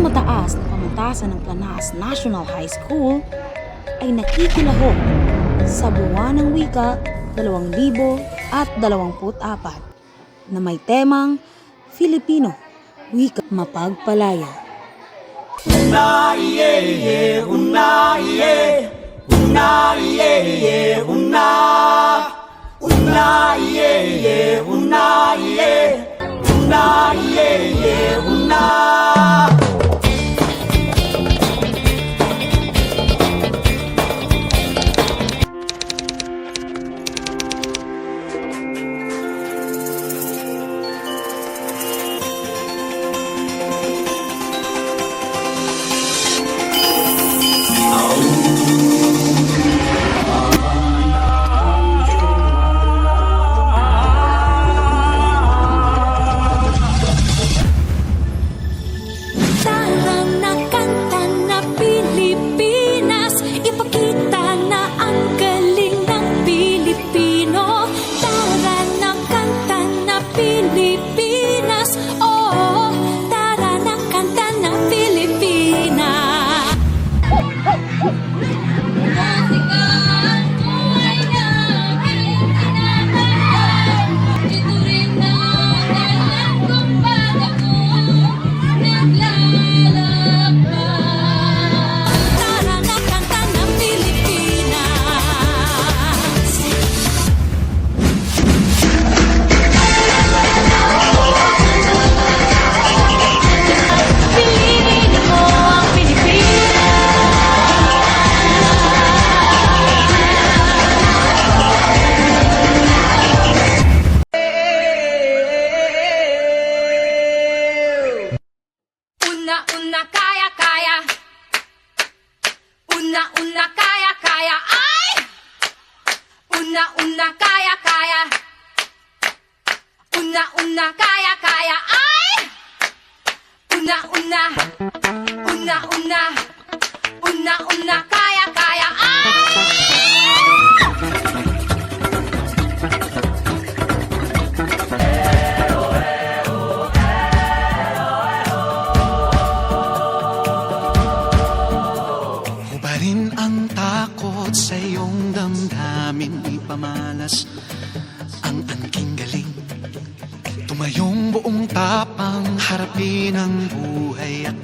mataas na pamantasan ng Planas National High School ay nakikilahok sa buwan ng wika 2024 na may temang Filipino Wika Mapagpalaya. Una iye iye, una iye, una iye Una, una, kaya, kaya. Una, una, kaya, kaya. Ay! Una, una, kaya, kaya. Una, una, kaya, kaya. Ay! Una, una. Una, una. Una, una, kaya, sa iyong damdamin Ipamalas ang angking galing. Tumayong buong tapang harapin ang buhay at